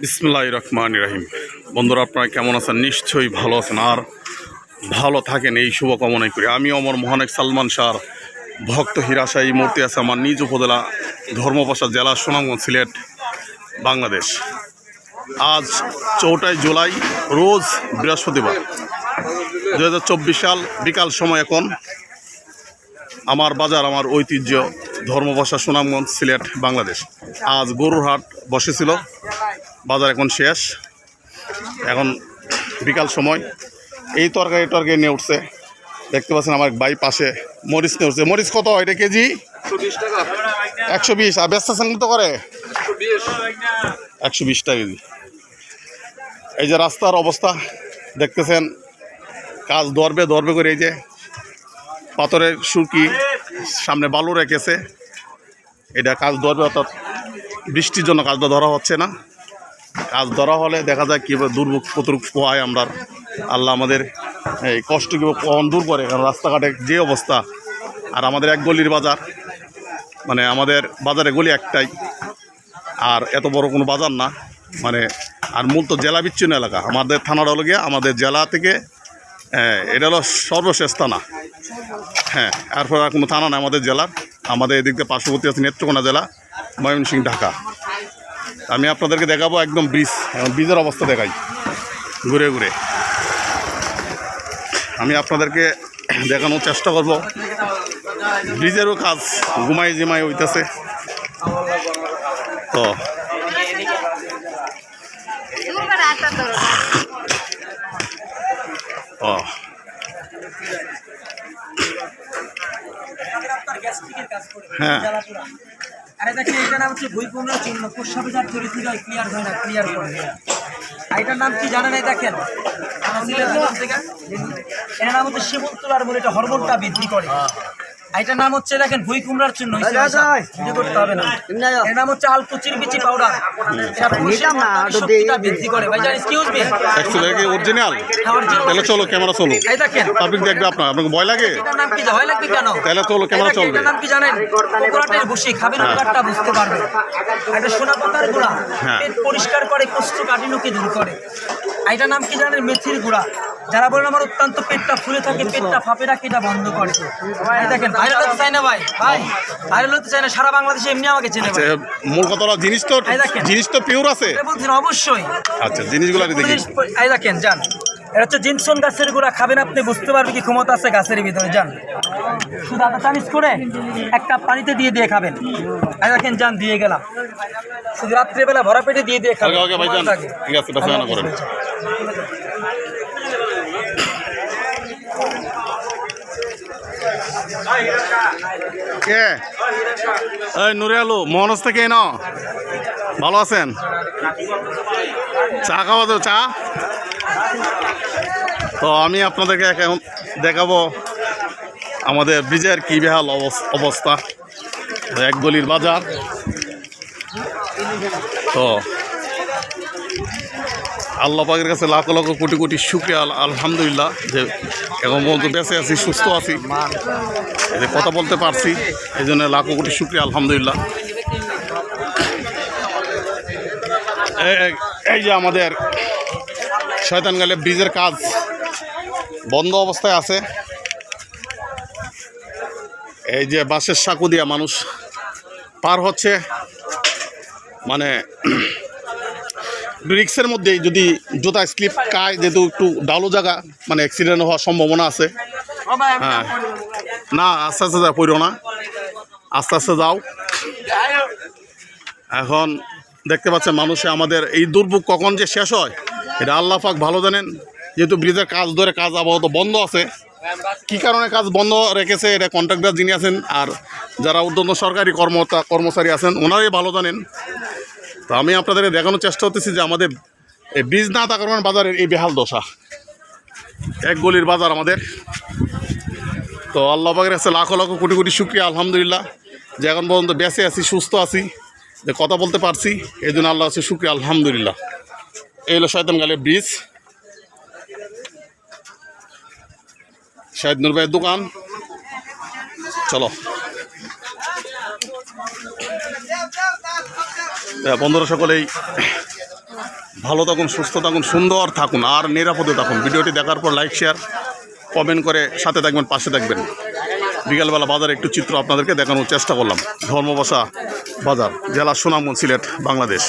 বিসমুল্লাহ রহমান রাহিম। বন্ধুরা, আপনারা কেমন আছেন? নিশ্চয়ই ভালো আছেন। আর ভালো থাকেন এই শুভকামনাই করি। আমি অমর মহানেক সালমান শাহর ভক্ত হিরাশা এই মূর্তি আছে আমার নিজ উপজেলা ধর্মপাশা জেলা সুনামগঞ্জ, সিলেট, বাংলাদেশ। আজ চৌঠাই জুলাই, রোজ বৃহস্পতিবার। দু হাজার চব্বিশ সাল, বিকাল সময় এখন আমার বাজার, আমার ঐতিহ্য, ধর্মভাষা, সুনামগঞ্জ, সিলেট, বাংলাদেশ। আজ গরুর হাট বসেছিল। বাজার এখন শেষ। এখন বিকাল সময়। এই তরকারি টরকারি নিয়ে উঠছে। দেখতে পাচ্ছেন আমার বাই পাশে মরিচ নিয়ে উঠছে। মরিচ কত? এটা কেজি? একশো বিশ। আর ব্যস্ত তো করে? একশো বিশ টাকা কেজি। এই যে রাস্তার অবস্থা, দেখতেছেন। কাজ দরবে দরবে করে এই যে পাথরের সুরকি সামনে বালু রেখেছে। এটা কাজ ধরবে, অর্থাৎ বৃষ্টির জন্য কাজটা ধরা হচ্ছে না। কাজ ধরা হলে দেখা যায় কীভাবে দুর্ভোগ কতটুক পোহায় আমরা আল্লাহ আমাদের এই কষ্ট কীভাবে কখন দূর করে, কারণ রাস্তাঘাটে যে অবস্থা। আর আমাদের এক গলির বাজার মানে আমাদের বাজারে গলি একটাই। আর এত বড় কোনো বাজার না মানে আর মূল তো জেলা বিচ্ছিন্ন এলাকা। আমাদের থানাটা হলো গিয়ে, আমাদের জেলা থেকে হ্যাঁ, এটা হলো সর্বশেষ থানা। হ্যাঁ এরপর আর কোনো থানা না আমাদের জেলার। আমাদের এদিক পার্শ্ববর্তী আছে নেত্রকোনা জেলা ময়মনসিংহ ঢাকা। আমি আপনাদেরকে দেখাবো একদম ব্রিজ ব্রিজের অবস্থা দেখাই ঘুরে ঘুরে। আমি আপনাদেরকে দেখানোর চেষ্টা করব। ব্রিজেরও কাজ ঘুমাই জিমাই হইতেছে। তো হ্যাঁ। আরে দেখেন এটার নাম হচ্ছে বই পনেরো চিহ্ন। প্রস্রাবে যার চরিত্র হয় ক্লিয়ার হয় না ক্লিয়ার করে। আর এটার নাম কি জানেন দেখেন? এটার নাম হচ্ছে শিবন্তলার বলে এটা হরমোনটা বৃদ্ধি করে। আর এটার নাম হচ্ছে দেখেন ভুই কুমড়ার চিহ্ন ভিডিও করতে হবে না। এর নাম হচ্ছে আলকুচির বিচি পাউডার। এটা পুরুষের শক্তিটা বৃদ্ধি করে। ভাই জান এক্সকিউজ মি অ্যাকচুয়ালি কি অরিজিনাল তাহলে চলো ক্যামেরা চলো। এই দেখেন। পাবলিক দেখবে আপনার আপনাকে ভয় লাগে? এটার নাম কি হয় লাগবে কেন? তাহলে চলো ক্যামেরা চলবে। এটার নাম কি জানেন? ভুসি খাবেন উপকারটা বুঝতে পারবে। এটা সোনা পাতার গুঁড়া। হ্যাঁ। পেট পরিষ্কার করে কোষ্ঠকাঠিন্যকে দূর করে। এটার নাম কি জানেন? মেথির গুঁড়া। যারা বলেন আমার অত্যন্ত পেটটা ফুলে থাকে পেটটা ফাঁপে রাখে এটা বন্ধ করে। দেখেন ভাইরাল হতে চাই না ভাই? ভাই ভাইরাল হতে চাই না সারা বাংলাদেশে এমনি আমাকে চেনে আচ্ছা, মূল কথা হলো জিনিস তো জিনিস তো পিওর আছে। বলছেন অবশ্যই। আচ্ছা জিনিসগুলো আমি দেখি। এই দেখেন যান। এটা হচ্ছে জিনসন গাছের গুঁড়া খাবেন আপনি বুঝতে পারবেন কি ক্ষমতা আছে গাছের ভিতরে যান। শুধু আধা চামিচ করে এক কাপ পানিতে দিয়ে দিয়ে খাবেন। এই দেখেন যান দিয়ে গেলাম। শুধু রাত্রেবেলা ভরা পেটে দিয়ে দিয়ে খাবেন। ঠিক আছে বেশ না করেন কে? এই নুরে আলু থেকে ন ভালো আছেন? চা খাওয়া তো, চা? তো আমি আপনাদেরকে এখন দেখাবো আমাদের ব্রিজের কী বেহাল অবস- অবস্থা। এক গলির বাজার। তো আল্লাহ পাকের কাছে লাখ লক্ষ কোটি কোটি শুক্রিয়া আলহামদুলিল্লাহ যে এখন পর্যন্ত বেঁচে আছি, সুস্থ আছি। যে কথা বলতে পারছি, এই জন্য লাখো কোটি শুক্রিয়া, আলহামদুলিল্লাহ। এই যে আমাদের শয়তানগালে ব্রিজের কাজ বন্ধ অবস্থায় আছে। এই যে বাসের সাঁকু দিয়া মানুষ পার হচ্ছে মানে রিক্সের মধ্যে যদি জুতা স্লিপ খায় যেহেতু একটু ডালো জায়গা মানে অ্যাক্সিডেন্ট হওয়ার সম্ভাবনা আছে। হ্যাঁ। না, আস্তে আস্তে যা পড়ো না। আস্তে আস্তে যাও। এখন দেখতে পাচ্ছেন মানুষে আমাদের এই দুর্ভোগ কখন যে শেষ হয়, এটা আল্লাহ পাক ভালো জানেন। যেহেতু ব্রিজের কাজ ধরে কাজ আপাতত বন্ধ আছে। কি কারণে কাজ বন্ধ রেখেছে, এটা কন্ট্রাক্টর যিনি আছেন, আর যারা উদ্যন্ত সরকারি কর্মতা, কর্মচারী আছেন, ওনারাই ভালো জানেন। তো আমি আপনাদেরকে দেখানোর চেষ্টা করতেছি যে আমাদের এই ব্রিজ না থাকার কারণে বাজারের এই বেহাল দশা। এক গলির বাজার আমাদের। তো আল্লাহ পাকের কাছে লাখো লাখো কোটি কোটি শুক্রিয়া, আলহামদুলিল্লাহ। যে এখন পর্যন্ত বেঁচে আছি, সুস্থ আছি, যে কথা বলতে পারছি, এই জন্য আল্লাহ আছে শুক্রিয়া, আলহামদুলিল্লাহ। এই হলো শয়তান গালের ব্রিজ শাহিদ নুর ভাইয়ের দোকান। চলো। বন্ধুরা সকলেই, ভালো থাকুন, সুস্থ থাকুন, সুন্দর থাকুন, আর নিরাপদে থাকুন। ভিডিওটি দেখার পর লাইক শেয়ার কমেন্ট করে সাথে থাকবেন, পাশে থাকবেন। বিকালবেলা বাজারে একটু চিত্র আপনাদেরকে দেখানোর চেষ্টা করলাম। ধর্মবাসা বাজার, জেলা সুনামগঞ্জ, সিলেট, বাংলাদেশ।